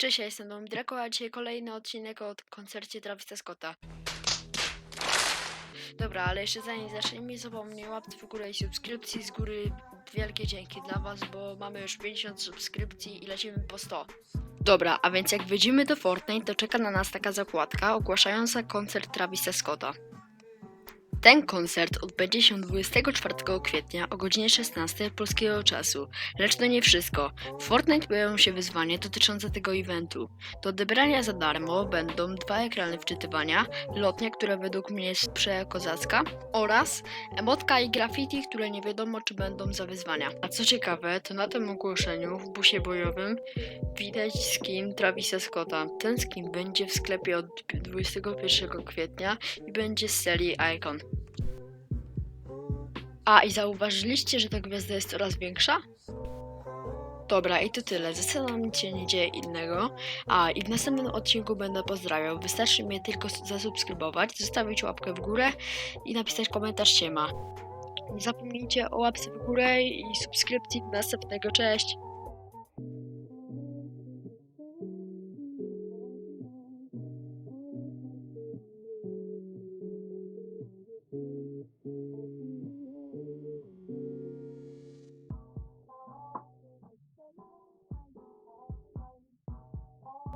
Cześć, ja jestem Dom Draco, a dzisiaj kolejny odcinek o koncercie Travisa Scotta. Dobra, ale jeszcze zanim zaczniemy, nie zapomnij o łapce w górę i subskrypcji. Z góry wielkie dzięki dla was, bo mamy już 50 subskrypcji i lecimy po 100. Dobra, a więc jak wejdziemy do Fortnite, to czeka na nas taka zakładka ogłaszająca koncert Travisa Scotta. Ten koncert odbędzie się 24 kwietnia o godzinie 16 polskiego czasu. Lecz to nie wszystko. W Fortnite pojawią się wyzwania dotyczące tego eventu. Do odebrania za darmo będą dwa ekrany wczytywania, lotnia, która według mnie jest przekozacka oraz emotka i graffiti, które nie wiadomo czy będą za wyzwania. A co ciekawe, to na tym ogłoszeniu w busie bojowym widać skin Travisa Scotta. Ten skin będzie w sklepie od 21 kwietnia i będzie z serii Icon. A i zauważyliście, że ta gwiazda jest coraz większa? Dobra, i to tyle. Zasada nic się nie dzieje innego. A i w następnym odcinku będę pozdrawiał. Wystarczy mnie tylko zasubskrybować, zostawić łapkę w górę i napisać komentarz siema. Nie zapomnijcie o łapce w górę i subskrypcji do następnego. Cześć!